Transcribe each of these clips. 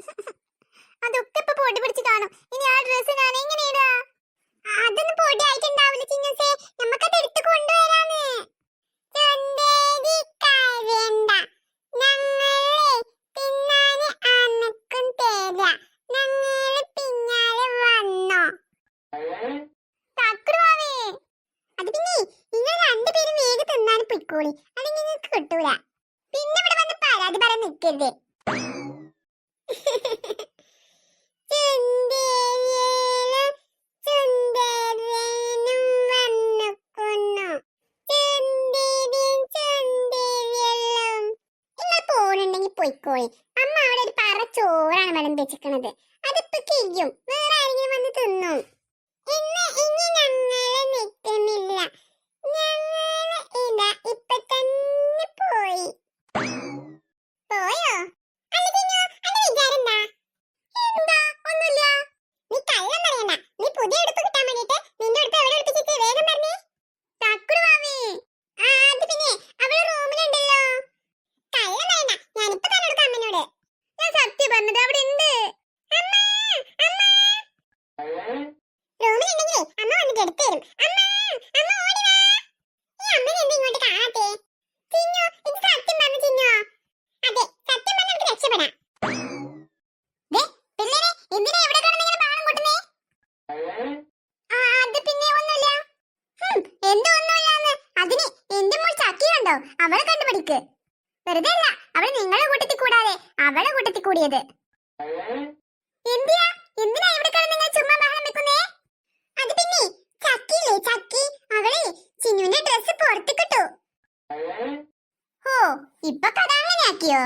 അതൊക്കെ ഇപ്പൊ പൊടി പിടിച്ച് കാണും. ഇനി ആ ഡ്രസ് ഞാൻ എങ്ങനെ ഇടാ? അതൊന്നും പൊടി ആയിട്ടുണ്ടാവില്ല നിങ്ങൾക്ക് പിന്നെ ഇവിടെ വന്ന് പരാതി പറയാൻ നിൽക്കരുത് പൊയ്ക്കോളി. അമ്മ അവിടെ ഒരു പറ ചോറാണ് വിളമ്പി വെച്ചിക്കണത്. അതിപ്പോ കഴിയും. വേറെ ആരെങ്കിലും വന്ന് തിന്നും ഇന്ന് ഇനി ഞങ്ങൾ നിൽക്കുന്നില്ല ഞങ്ങൾ ഇതാ ഇപ്പൊ തന്നെ പോയി പോയോ അല്ല ചിന്നു അന്റെ വിചാരം എന്താ എന്താ ഒന്നുമില്ല നീ കള്ളം പറയണ്ട നീ പുതിയ ഉടുപ്പ് കിട്ടാൻ വേണ്ടിട്ട് നിന്റെ ഉടുപ്പ് എവിടെ ഒളിപ്പിച്ചിട്ട് വേഗം പറഞ്ഞേ തക്കുടു മാമി ആ അത് പിന്നെ അവൾ റൂമിലുണ്ടല്ലോ കള്ളം പറയണ്ട ഞാനിപ്പോ തന്നെ എടുക്കാം അമ്മനോട് ഞാൻ സത്യം പറഞ്ഞത് അവിടെ ഉണ്ട് അമ്മ അമ്മ റൂമിലുണ്ടെങ്കിലേ അമ്മ വന്നിട്ട് എടുത്തു തരും അമ്മ അമ്മ ഓടി വാ ഈ അമ്മനെ എന്താ ഇങ്ങോട്ട് കാണാത്തെ ചിന്നു ഇത് സത്യം പറഞ്ഞു ചിന്നു അതെ സത്യം പറഞ്ഞ നമുക്ക് രക്ഷപ്പെടാം ദേ, പിള്ളേരെ എന്തിനാ ഇവിടെ കിടന്ന് ഇങ്ങനെ ബഹളം കൂട്ടുന്നേ ആ, അത് പിന്നെ ഒന്നുമില്ല ഹും, എന്ത് ഒന്നുമില്ലാന്ന് അതിന് എന്റെ മോൾ ചക്കി കണ്ടോ അവളെ കണ്ടുപിടിക്ക് വെറുതെ അല്ല അവൾ നിങ്ങളെ കൂട്ടത്തിൽ കൂടാതെ അവളെ കൂട്ടത്തിൽ കൂടിയത്. എന്തിനാ എന്തിനാ ഇവിടെ കിടന്ന് നിങ്ങൾ ചുമ്മാ ബഹളം വെക്കുന്നേ? അത് പിന്നെ ചക്കിയില്ലേ? ചക്കി അവളെ ചിന്നുവിന്റെ ഡ്രസ് പുറത്ത് കിട്ടു. ഓ ഇപ്പൊ കഥ അങ്ങനെ ആക്കിയോ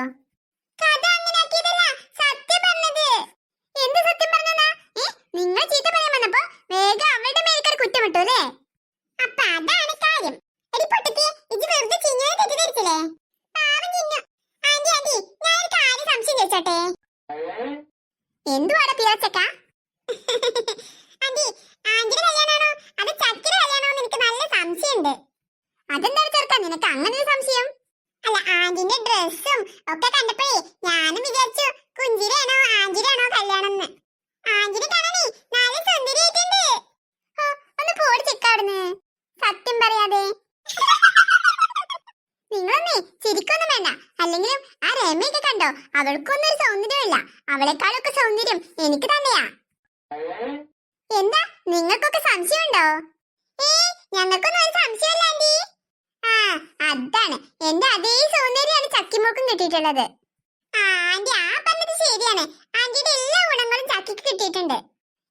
കഥ അങ്ങനെ ആക്കിയതല്ല സത്യം പറഞ്ഞത് എന്ത് സത്യം പറഞ്ഞതാ ഏ നിങ്ങൾ ചീത്ത പറയാൻ വന്നപ്പോ വേഗം അവളുടെ മേൽക്കറി കുറ്റമിട്ടു അല്ലേ അപ്പൊ അതാണ് കാര്യം എടി പൊട്ടത്തി ഇത് വെറുതെ ചിന്നുവിനെ തെറ്റിദ്ധരിച്ചില്ലേ പാവം ചിന്നു ആന്റി ആന്റി ഞാൻ ഒരു കാര്യം സംശയം ചോദിച്ചോട്ടെ എന്തുവാടാ പിറച്ചക്ക ആന്റി ആന്റിയുടെ കല്യാണാണോ അത് ചക്കിയുടെ കല്യാണോ എന്ന് എനിക്ക് നല്ല സംശയമുണ്ട് അതെന്താ ചെറുക്കാൻ നിനക്ക് അങ്ങനെ ഒരു സംശയം. അല്ല ആന്റിന്റെ ഡ്രസ്സും ഒക്കെ കണ്ടപ്പോഴേ ഞാനും വിചാരിച്ചു കുഞ്ചിരാണോ ആന്റിരാണോ കല്യാണം എന്ന് ആന്റിനെ കാണാനേ സുന്ദരിയായിട്ടുണ്ട്. ഒന്ന് സത്യം പറയാതെ. ചിരിക്കൊന്നും വേണ്ട. ആ കണ്ടോ? സൗന്ദര്യമില്ല അവളെക്കാളൊക്കെ സൗന്ദര്യം എനിക്ക് തന്നെയാ. എന്താ? നിങ്ങൾക്കൊക്കെ സംശയമുണ്ടോ? ഏ ഞങ്ങൾക്കൊന്നും ഒരു സംശയമില്ല ആന്റി ആ അതാണ് എന്റെ അതേ സൗന്ദര്യമാണ് ചക്കിമോക്കും കിട്ടിയിട്ടുള്ളത്. ആന്റി ആ പറഞ്ഞത് ശരിയാണ്. ആന്റിയുടെ എല്ലാ ഗുണങ്ങളും ചക്കിക്ക് കിട്ടിയിട്ടുണ്ട്.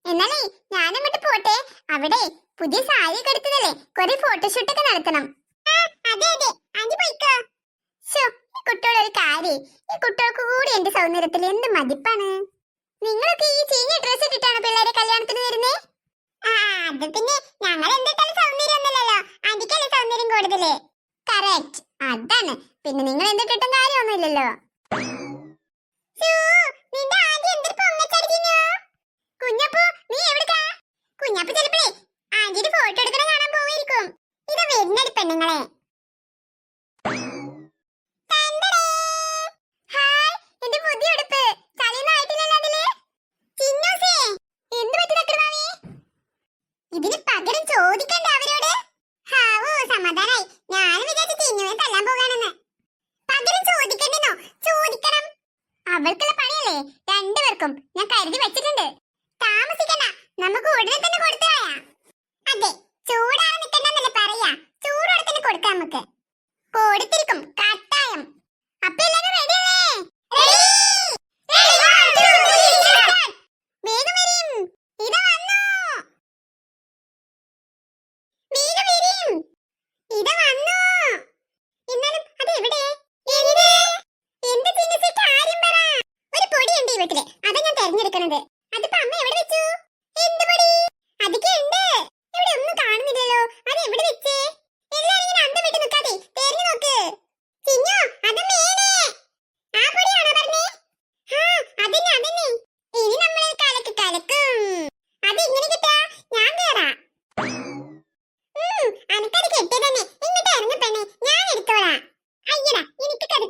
എന്നാലേ ഞാനങ്ങോട്ട് പോട്ടെ? അവിടെ പുതിയ സാരി ഒക്കെ എടുത്തതല്ലേ? കുറെ ഫോട്ടോഷൂട്ട് ഒക്കെ നടത്തണം. അതെ അതെ. ആന്റി പോയിക്കോ. ശോ ഈ കുട്ടികളുടെ ഒരു കാര്യം. ഈ കുട്ടികൾക്ക് കൂടി എന്റെ സൗന്ദര്യത്തിൽ എന്ത് മതിപ്പാണ്? നിങ്ങളൊക്കെ ഈ ചീഞ്ഞ ഡ്രസ് ഇട്ടിട്ടാണ് പിള്ളേരെ കല്യാണത്തിന് വരുന്നേ? ആ അത് പിന്നെ ഞങ്ങൾ എന്തിട്ടാലും സൗന്ദര്യം ഒന്നുമില്ലല്ലോ. ആന്റിക്കല്ലേ സൗന്ദര്യം കൂടുതൽ? കറക്റ്റ് അതാണ്. പിന്നെ നിങ്ങൾ എന്തിട്ടും കാര്യമൊന്നുമില്ലല്ലോ. കുഞ്ഞപ്പു ചിലപ്പോഴേ ആന്റിയുടെ ഫോട്ടോ എടുക്കണം കാണാൻ പോയിരിക്കും ഇത് വരുന്നടി പെണ്ണുങ്ങളെ.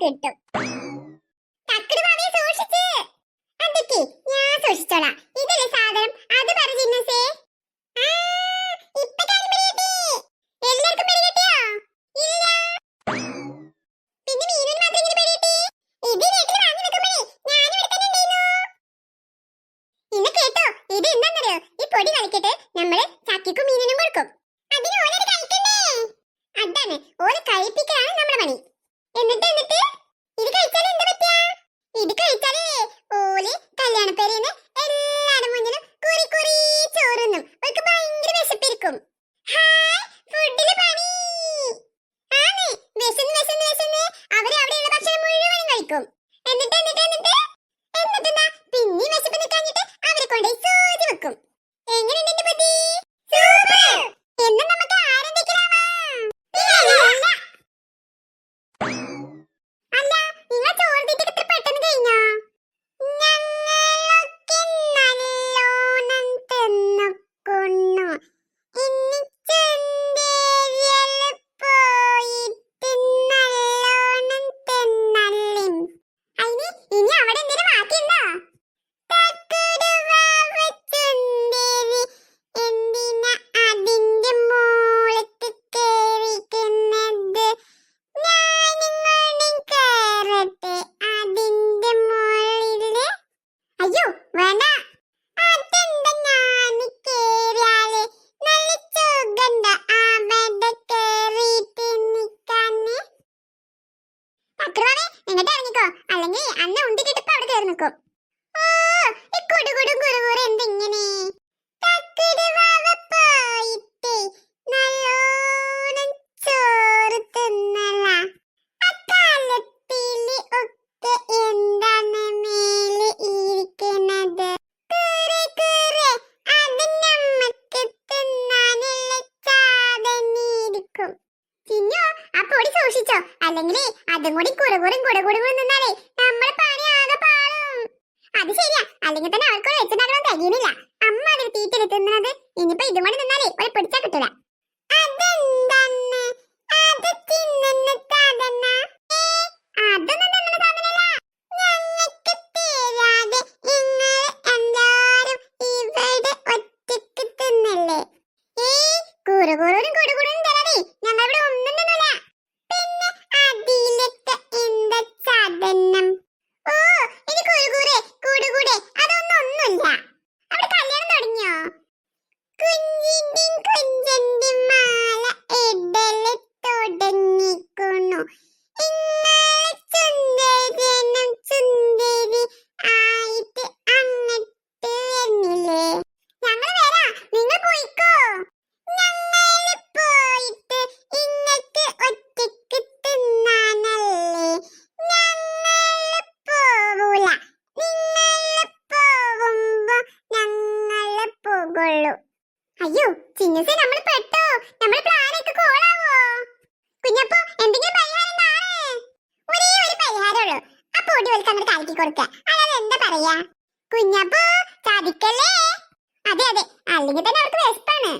കിട്ടും തക്കടുവാമേ സൂക്ഷിച്ച് അതൊക്കെ ഞാൻ സൂക്ഷിച്ചോളാം അല്ലെങ്കിൽ അന്ന ഉണ്ടിട്ടിട്ട് അവിടെ കയറി നിൽക്കും എന്തിങ്ങനെ? അത് ശരിയാ. അല്ലെങ്കിൽ തന്നെ അവർക്കൊരു വെച്ചിട്ടുണ്ടാകണം തികയുന്നില്ല. അമ്മ അതിൽ തീറ്റെടുത്തുന്നത് ഇനിയിപ്പോ ഇതുകൊണ്ട് നിന്നാൽ ഉണ്ടാക്കി കൊടുക്കുക അല്ലാതെ എന്താ പറയാ? കുഞ്ഞപ്പു ചതിക്കല്ലേ? അതെ അതെ. അല്ലെങ്കിൽ തന്നെ അവർക്ക് വിശപ്പാണ്.